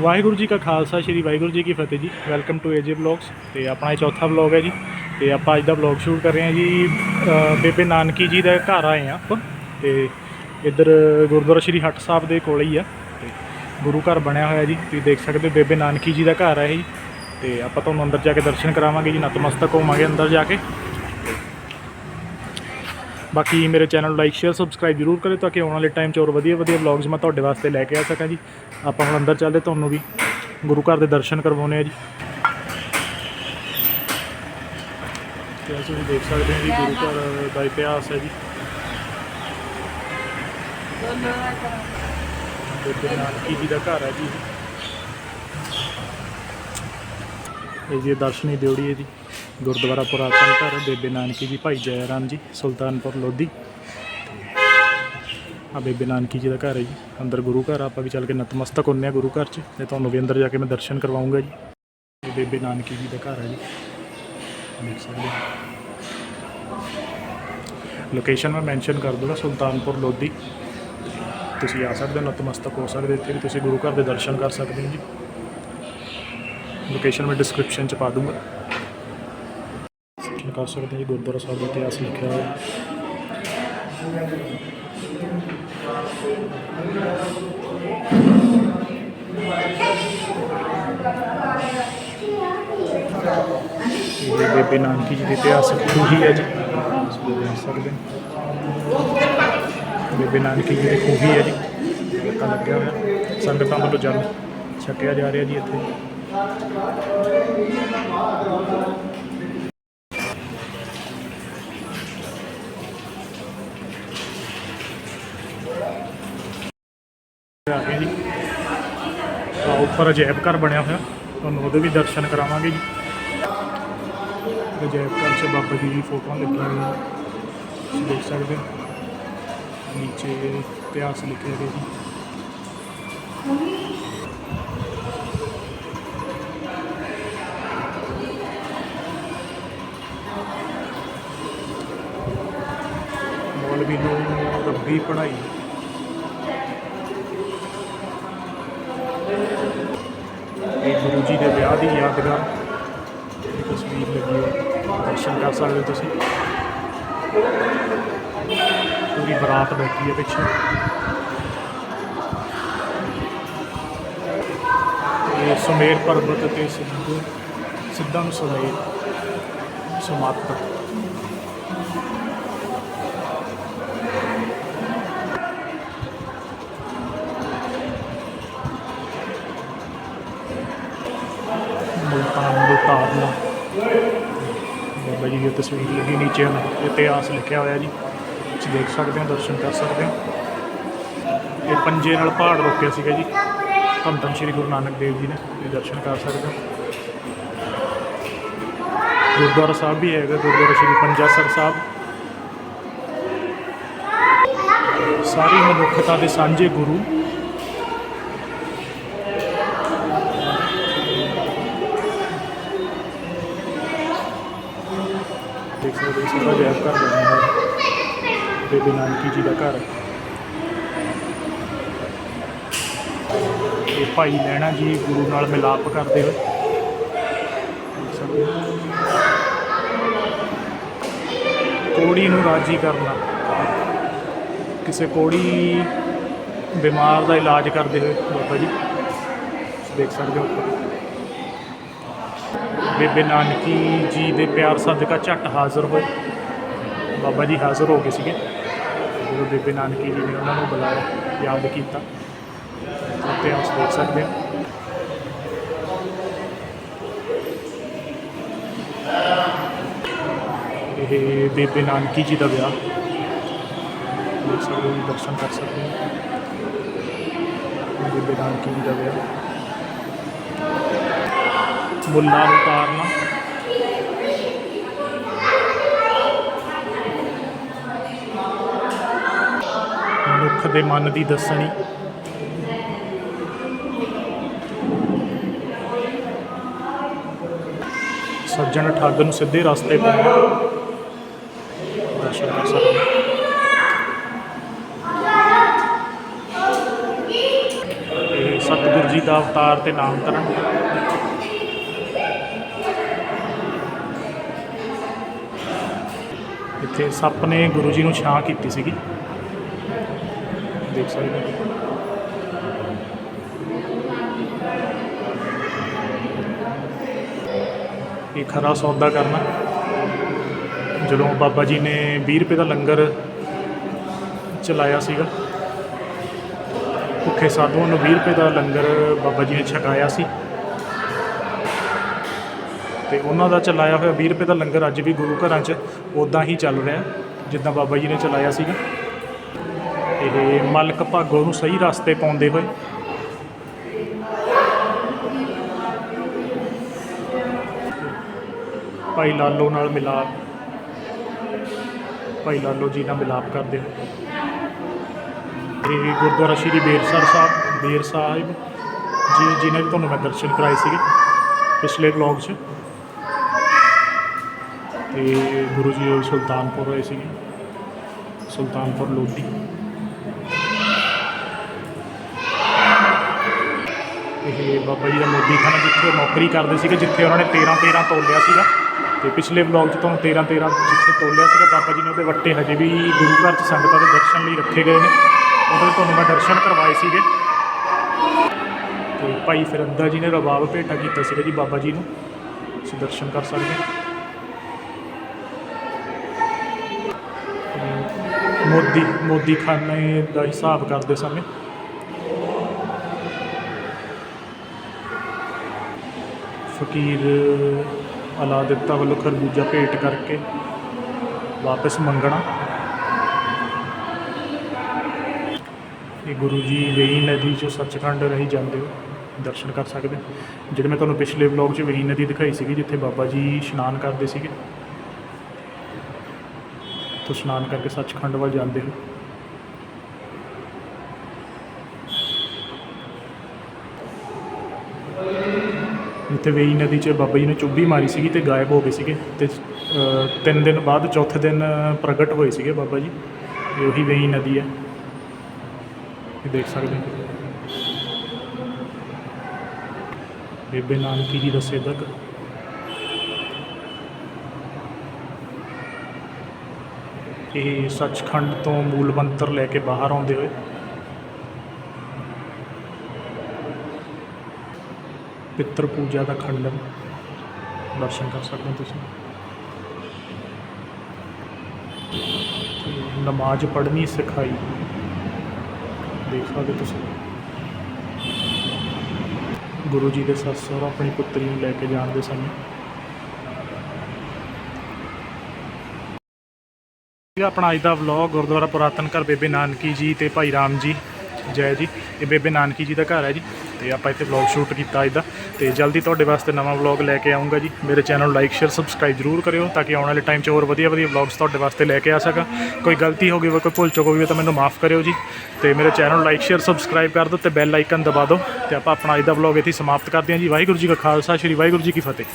ਵਾਹਿਗੁਰੂ ਜੀ ਕਾ ਖਾਲਸਾ, ਸ੍ਰੀ ਵਾਹਿਗੁਰੂ ਜੀ ਕੀ ਫਤਿਹ ਜੀ। Welcome to AJ vlogs ਤੇ ਆਪਣਾ ਇਹ ਚੌਥਾ ਵਲੌਗ ਹੈ ਜੀ। ਤੇ ਆਪਾਂ ਅੱਜ ਦਾ ਵਲੌਗ ਸ਼ੂਟ ਕਰ ਰਹੇ ਹਾਂ ਜੀ ਬੇਬੇ ਨਾਨਕੀ ਜੀ ਦਾ ਘਰ ਆਏ ਆ ਆਪਾਂ। ਤੇ ਇੱਧਰ ਗੁਰਦੁਆਰਾ ਸ੍ਰੀ ਹੱਟ ਸਾਹਿਬ ਦੇ ਕੋਲ ਹੀ ਆ। ਤੇ ਗੁਰੂ ਘਰ ਬਣਿਆ ਹੋਇਆ ਜੀ। ਤੁਸੀਂ ਦੇਖ ਸਕਦੇ ਹੋ ਬੇਬੇ ਨਾਨਕੀ ਜੀ ਦਾ ਘਰ ਹੈ ਜੀ। ਤੇ ਆਪਾਂ ਤੁਹਾਨੂੰ ਅੰਦਰ ਜਾ ਕੇ ਦਰਸ਼ਨ ਕਰਾਵਾਂਗੇ ਜੀ। ਨਤਮਸਤਕ ਹੋਵਾਂਗੇ ਅੰਦਰ ਜਾ ਕੇ। ਬਾਕੀ ਮੇਰੇ ਚੈਨਲ ਨੂੰ ਲਾਈਕ ਸ਼ੇਅਰ ਸਬਸਕ੍ਰਾਈਬ ਜ਼ਰੂਰ ਕਰਿਓ ਤਾਂ ਕਿ ਆਉਣ ਵਾਲੇ ਟਾਈਮ 'ਚ ਹੋਰ ਵਧੀਆ ਵਧੀਆ ਵਲੌਗਸ ਮੈਂ ਤੁਹਾਡੇ ਵਾਸਤੇ ਲੈ ਕੇ ਆ ਸਕਾਂ ਜੀ। ਆਪਾਂ ਹੁਣ ਅੰਦਰ ਚੱਲਦੇ, ਤੁਹਾਨੂੰ ਵੀ ਗੁਰੂ ਘਰ ਦੇ ਦਰਸ਼ਨ ਕਰਵਾਉਣੇ ਆ ਜੀ। ਤੇ ਅਸੀਂ ਦੇਖ ਸਕਦੇ ਹਾਂ ਜੀ, ਗੁਰੂ ਘਰ ਦਾ ਇਤਿਹਾਸ ਹੈ ਜੀ। ਬੇਬੇ ਨਾਨਕੀ ਜੀ ਦਾ ਘਰ ਹੈ ਜੀ ਇਹ। ਜੀ ਦਰਸ਼ਨੀ ਦਿਉੜੀ ਹੈ ਜੀ। ਗੁਰਦੁਆਰਾ ਪੁਰਾਤਨ ਘਰ ਬੇਬੇ ਨਾਨਕੀ ਜੀ, ਭਾਈ ਜੈ ਰਾਮ ਜੀ, ਸੁਲਤਾਨਪੁਰ ਲੋਧੀ। ਆ ਬੇਬੇ ਨਾਨਕੀ ਜੀ ਦਾ ਘਰ ਹੈ ਜੀ। ਅੰਦਰ ਗੁਰੂ ਘਰ ਆਪਾਂ ਵੀ ਚੱਲ ਕੇ ਨਤਮਸਤਕ ਹੁੰਨੇ ਆ ਗੁਰੂ ਘਰ 'ਚ ਤੇ ਤੁਹਾਨੂੰ ਵੀ ਅੰਦਰ ਜਾ ਕੇ ਮੈਂ ਦਰਸ਼ਨ ਕਰਵਾਉਂਗਾ ਜੀ। ਇਹ ਬੇਬੇ ਨਾਨਕੀ ਜੀ ਦਾ ਘਰ ਹੈ ਜੀ। ਦੇਖ ਸਕਦੇ ਹੋ। ਲੋਕੇਸ਼ਨ ਮੈਂ ਮੈਂਸ਼ਨ ਕਰ ਦੂੰਗਾ, ਸੁਲਤਾਨਪੁਰ ਲੋਧੀ। ਤੁਸੀਂ ਆ ਸਕਦੇ ਹੋ, ਨਤਮਸਤਕ ਹੋ ਸਕਦੇ ਇੱਥੇ ਵੀ, ਤੁਸੀਂ ਗੁਰੂ ਘਰ ਦੇ ਦਰਸ਼ਨ ਕਰ ਸਕਦੇ ਹੋ ਜੀ। ਲੋਕੇਸ਼ਨ ਮੈਂ ਡਿਸਕ੍ਰਿਪਸ਼ਨ ਚ ਪਾ ਦੂੰਗਾ। ਕਰ ਸਕਦੇ ਹੋ ਜੀ, ਗੁਰਦੁਆਰਾ ਸਾਹਿਬ ਦਾ ਇਤਿਹਾਸ ਲਿਖਿਆ ਹੋਇਆ। ਇਹ ਬੇਬੇ ਨਾਨਕੀ ਜੀ ਦੇ ਇਤਿਹਾਸਕ ਖੂਹੀ ਹੈ ਜੀ? ਦੇਖ ਸਕਦੇ ਬੇਬੇ ਨਾਨਕੀ ਜੀ ਦੀ ਖੂਹੀ ਹੈ ਜੀ? ਲੱਗਾ ਲੱਗਿਆ ਹੋਇਆ। ਸੰਗਤਾਂ ਵੱਲੋਂ ਜਲ ਛਕਿਆ ਜਾ ਰਿਹਾ ਜੀ ਇੱਥੇ। ਆ ਗਏ ਜੀ। ਆ ਉੱਪਰ ਅਜੈਬ ਘਰ ਬਣਿਆ ਹੋਇਆ। ਤੁਹਾਨੂੰ ਉਹਦੇ ਵੀ ਦਰਸ਼ਨ ਕਰਾਵਾਂਗੇ ਜੀ। ਅਜੈਬ ਘਰ 'ਚ ਬਾਬਾ ਜੀ ਦੀ ਫੋਟੋਆਂ ਲੱਗੀਆਂ ਹੋਈਆਂ। ਤੁਸੀਂ ਦੇਖ ਸਕਦੇ ਹੋ। ਨੀਚੇ ਇਤਿਹਾਸ ਲਿਖਿਆ ਗਿਆ ਜੀ। ਮੌਲਵੀ ਨੂੰ ਰੱਬੀ ਪੜ੍ਹਾਈ। ਗੁਰੂ ਜੀ ਦੇ ਵਿਆਹ ਦੀ ਯਾਦਗਾਰ ਇਹ ਤਸਵੀਰ ਲੱਗੀ ਹੈ। ਦਰਸ਼ਨ ਕਰ ਸਕਦੇ ਹੋ ਤੁਸੀਂ। ਪੂਰੀ ਬਰਾਤ ਬੈਠੀ ਹੈ ਪਿੱਛੇ। ਇਹ ਸੁਮੇਰ ਪਰਬਤ ਤੇ ਸਿੱਧੂ ਸਿੱਧਾਂ ਨੂੰ ਸੁਮੇਰ। ਸਮਾਪਤ। ਤਸਵੀਰ ਲੱਗੀ ਨੀਚੇ ਹਨ ਇਤਿਹਾਸ ਲਿਖਿਆ ਹੋਇਆ ਜੀ। ਤੁਸੀਂ ਦੇਖ ਸਕਦੇ ਹੋ, ਦਰਸ਼ਨ ਕਰ ਸਕਦੇ ਹੋ। ਇਹ ਪੰਜੇ ਨਾਲ ਪਹਾੜ ਰੋਕਿਆ ਸੀਗਾ ਜੀ। ਧੰਨ ਧੰਨ ਸ਼੍ਰੀ ਗੁਰੂ ਨਾਨਕ ਦੇਵ ਜੀ ਨੇ ਇਹ ਦਰਸ਼ਨ ਕਰ ਸਕਦੇ ਹੋ। ਗੁਰਦੁਆਰਾ ਸਾਹਿਬ ਵੀ ਹੈਗਾ, ਗੁਰਦੁਆਰਾ ਸ਼੍ਰੀ ਪੰਜਾਸਰ ਸਾਹਿਬ। ਸਾਰੀ ਮਨੁੱਖਤਾ ਦੇ ਸਾਂਝੇ ਗੁਰੂ ਦੇਖ ਸਕਦੇ ਹੋ ਸਾਰਾ ਜੈਬ ਘਰ ਬਣਿਆ ਹੋਇਆ ਬੇਬੀ ਨਾਨਕੀ ਜੀ ਦਾ ਘਰ। ਇਹ ਭਾਈ ਲੈਣਾ ਜੀ ਗੁਰੂ ਨਾਲ ਮਿਲਾਪ ਕਰਦੇ ਹੋਏ। ਦੇਖ ਕੋੜੀ ਨੂੰ ਰਾਜੀ ਕਰਨਾ। ਕਿਸੇ ਕੋੜੀ ਬਿਮਾਰ ਦਾ ਇਲਾਜ ਕਰਦੇ ਹੋਏ ਬਾਬਾ ਜੀ। ਦੇਖ ਸਕਦੇ ਹੋ। ਬੇਬੇ ਨਾਨਕੀ ਜੀ ਦੇ ਪਿਆਰ ਸਦਕਾ ਝੱਟ ਹਾਜ਼ਰ ਹੋਏ ਬਾਬਾ ਜੀ ਹਾਜ਼ਰ ਹੋ ਗਏ ਸੀਗੇ। ਜਦੋਂ ਬੇਬੇ ਨਾਨਕੀ ਜੀ ਨੇ ਉਹਨਾਂ ਨੂੰ ਬੁਲਾਇਆ, ਯਾਦ ਕੀਤਾ ਤੇ ਆਪ ਦੇਖ ਸਕਦੇ ਹੋ। ਇਹ ਬੇਬੇ ਨਾਨਕੀ ਜੀ ਦਾ ਵਿਆਹ, ਦੇਖ ਸਕਦੇ ਹੋ, ਦਰਸ਼ਨ ਕਰ ਸਕਦੇ ਹੋ। ਬੇਬੇ ਨਾਨਕੀ ਜੀ ਦਾ ਵਿਆਹ। ਮੁੱਲਾ ਨੂੰ ਮਨੁੱਖ ਦੇ ਮਨ ਦੀ ਦੱਸਣੀ। ਸੱਜਣ ਠੱਗ ਨੂੰ ਸਿੱਧੇ ਰਸਤੇ ਪਾਉਣਾ ਦਰਸ਼ਨ ਕਰ ਸਕਦੇ ਸਤਿਗੁਰੂ ਜੀ ਦਾ ਅਵਤਾਰ ਤੇ ਨਾਮਕਰਨ। ਇੱਥੇ ਸੱਪ ਨੇ ਗੁਰੂ ਜੀ ਨੂੰ ਛਾਂ ਕੀਤੀ ਸੀਗੀ। ਦੇਖ ਸਕਦੇ ਹੋ। ਇਹ ਖਰਾ ਸੌਦਾ ਕਰਨਾ। ਜਦੋਂ ਬਾਬਾ ਜੀ ਨੇ 20 ਰੁਪਏ ਦਾ ਲੰਗਰ ਚਲਾਇਆ ਸੀਗਾ, ਭੁੱਖੇ ਸਾਧੂਆਂ ਨੂੰ 20 ਰੁਪਏ ਦਾ ਲੰਗਰ ਬਾਬਾ ਜੀ ਨੇ ਛਕਾਇਆ ਸੀ। ਤੇ ਉਹਨਾਂ ਦਾ ਚਲਾਇਆ ਹੋਇਆ 20 ਰੁਪਏ ਦਾ ਲੰਗਰ ਅੱਜ ਵੀ ਗੁਰੂ ਘਰਾਂ 'ਚ ਉਦਾਂ ਹੀ ਚੱਲ ਰਿਹਾ, ਜਿੱਦਾਂ ਬਾਬਾ ਜੀ ਨੇ ਚਲਾਇਆ ਸੀਗਾ। ਇਹ ਮਲਕ ਭਾਗੋ ਨੂੰ ਸਹੀ ਰਸਤੇ ਪਾਉਂਦੇ ਹੋਏ। ਭਾਈ ਲਾਲੋ ਨਾਲ ਮਿਲਾਪ। ਭਾਈ ਲਾਲੋ ਜੀ ਨਾਲ ਮਿਲਾਪ ਕਰਦੇ ਹੋਏ। ਇਹ ਗੁਰਦੁਆਰਾ ਸ਼੍ਰੀ ਬੇਰਸਰ ਸਾਹਿਬ, ਬੇਰ ਸਾਹਿਬ ਜੀ ਜਿਹਨੇ ਵੀ ਤੁਹਾਨੂੰ ਮੈਂ ਦਰਸ਼ਨ ਕਰਾਏ ਸੀਗੇ ਪਿਛਲੇ ਵਲੌਗ 'ਚ। ਤੇ ਗੁਰੂ ਜੀ ਸੁਲਤਾਨਪੁਰ ਹੋਏ ਸੀਗੇ। ਸੁਲਤਾਨਪੁਰ ਲੋਧੀ। ਇਹ ਬਾਬਾ ਜੀ ਦਾ ਮੋਦੀ ਖਾਨਾ ਜਿੱਥੇ ਉਹ ਨੌਕਰੀ ਕਰਦੇ ਸੀਗੇ, ਜਿੱਥੇ ਉਹਨਾਂ ਨੇ 13 13 ਤੋਲਿਆ ਸੀਗਾ। ਤੇ ਪਿਛਲੇ ਵਲੌਗ 'ਚ ਤੁਹਾਨੂੰ 13 13 ਜਿੱਥੇ ਤੋਲਿਆ ਸੀਗਾ, ਬਾਬਾ ਜੀ ਨੇ ਉਹਦੇ ਵੱਟੇ ਹਜੇ ਵੀ ਗੁਰੂ ਘਰ 'ਚ ਸੰਗਤਾਂ ਦੇ ਦਰਸ਼ਨ ਲਈ ਰੱਖੇ ਗਏ ਨੇ। ਉਹਦੇ ਤੁਹਾਨੂੰ ਮੈਂ ਦਰਸ਼ਨ ਕਰਵਾਏ ਸੀਗੇ। ਤੇ ਭਾਈ ਫਿਰੰਦਾ ਜੀ ਨੇ ਰਬਾਬ ਭੇਟਾ ਕੀਤਾ ਸੀਗਾ ਜੀ ਬਾਬਾ ਜੀ ਨੂੰ। ਤੁਸੀਂ ਦਰਸ਼ਨ ਕਰ ਸਕਦੇ ਹੋ। ਮੋਦੀ ਮੋਦੀ ਖਾਨੇ ਦਾ ਹਿਸਾਬ ਕਰਦੇ ਸਮੇਂ। ਫਕੀਰ ਅਲਾਦਿੱਤਾ ਵੱਲੋਂ ਖਰਬੂਜਾ ਭੇਟ ਕਰਕੇ ਵਾਪਸ ਮੰਗਣਾ। ਇਹ ਗੁਰੂ ਜੀ ਵੇਈ ਨਦੀ ਚੋਂ ਸੱਚਖੰਡ ਰਹੀ ਜਾਂਦੇ ਹੋ, ਦਰਸ਼ਨ ਕਰ ਸਕਦੇ ਜਿਹੜੇ ਮੈਂ ਤੁਹਾਨੂੰ ਪਿਛਲੇ ਵਲੌਗ 'ਚ ਵੇਈ ਨਦੀ ਦਿਖਾਈ ਸੀਗੀ, ਜਿੱਥੇ ਬਾਬਾ ਜੀ ਇਸ਼ਨਾਨ ਕਰਦੇ ਸੀਗੇ ਤੋਂ ਇਸ਼ਨਾਨ ਕਰਕੇ ਸੱਚਖੰਡ ਵੱਲ ਜਾਂਦੇ ਹੋ। ਜਿੱਥੇ ਵੇਈ ਨਦੀ 'ਚ ਬਾਬਾ ਜੀ ਨੇ ਚੁੱਭੀ ਮਾਰੀ ਸੀਗੀ ਤੇ ਗਾਇਬ ਹੋ ਗਏ ਸੀਗੇ ਤੇ ਤਿੰਨ ਦਿਨ ਬਾਅਦ ਚੌਥੇ ਦਿਨ ਪ੍ਰਗਟ ਹੋਏ ਸੀਗੇ ਬਾਬਾ ਜੀ। ਇਹ ਉਹੀ ਵੇਈ ਨਦੀ ਹੈ। ਇਹ ਦੇਖ ਸਕਦੇ ਹੋ। ਬੇਬੇ ਨਾਨਕੀ ਜੀ ਦਾ ਸੇਦਕ ਇਹ ਸੱਚਖੰਡ ਤੋਂ ਮੂਲ ਮੰਤਰ ਲੈ ਕੇ ਬਾਹਰ ਆਉਂਦੇ ਹੋਏ। ਪਿੱਤਰ ਪੂਜਾ ਦਾ ਖੰਡਨ। ਦਰਸ਼ਨ ਕਰ ਸਕਦੇ ਹੋ ਤੁਸੀਂ। ਨਮਾਜ਼ ਪੜ੍ਹਨੀ ਸਿਖਾਈ। ਦੇਖ ਸਕਦੇ ਹੋ ਤੁਸੀਂ। ਗੁਰੂ ਜੀ ਦੇ ਸੱਸ ਸਹੁਰਾ ਆਪਣੀ ਪੁੱਤਰੀ ਨੂੰ ਲੈ ਕੇ ਜਾਣ ਦੇ ਸਮੇਂ ਆਪਣਾ ਅੱਜ ਦਾ ਵਲੌਗ ਗੁਰਦੁਆਰਾ ਪੁਰਾਤਨ ਘਰ ਬੇਬੇ ਨਾਨਕੀ ਜੀ ਤੇ ਭਾਈ ਰਾਮ ਜੀ। ਜੈ ਜੀ। ਇਹ ਬੇਬੇ ਨਾਨਕੀ ਜੀ ਦਾ ਘਰ ਹੈ ਜੀ। ਤੇ ਆਪਾਂ ਇੱਥੇ ਵਲੌਗ ਸ਼ੂਟ ਕੀਤਾ ਅੱਜ ਦਾ। ਤੇ ਜਲਦੀ ਤੁਹਾਡੇ ਵਾਸਤੇ ਨਵਾਂ ਵਲੌਗ ਲੈ ਕੇ ਆਉਂਗਾ ਜੀ। ਮੇਰੇ ਚੈਨਲ ਲਾਈਕ ਸ਼ੇਅਰ ਸਬਸਕ੍ਰਾਈਬ ਜਰੂਰ ਕਰਿਓ ਤਾਂ ਕਿ ਆਉਣ ਵਾਲੇ ਟਾਈਮ 'ਚ ਹੋਰ ਵਧੀਆ ਵਧੀਆ ਵਲੌਗਸ ਤੁਹਾਡੇ ਵਾਸਤੇ ਲੈ ਕੇ ਆ ਸਕਾਂ। ਕੋਈ ਗਲਤੀ ਹੋ ਗਈ ਹੋਵੇ, ਕੋਈ ਭੁੱਲ ਚੁੱਕ ਹੋਵੇ ਤਾਂ ਮੈਨੂੰ ਮਾਫ ਕਰਿਓ ਜੀ। ਤੇ ਮੇਰੇ ਚੈਨਲ ਲਾਈਕ ਸ਼ੇਅਰ ਸਬਸਕ੍ਰਾਈਬ ਕਰ ਦਿਓ ਤੇ ਬੈਲ ਆਈਕਨ ਦਬਾ ਦਿਓ। ਤੇ ਆਪਾਂ ਆਪਣਾ ਅੱਜ ਦਾ ਵਲੌਗ ਇੱਥੇ ਸਮਾਪਤ ਕਰਦੇ ਹਾਂ ਜੀ। ਵਾਹਿਗੁਰੂ ਜੀ ਕਾ ਖਾਲਸਾ, ਸ੍ਰੀ ਵਾਹਿਗੁਰੂ ਜੀ ਕੀ ਫਤਿਹ।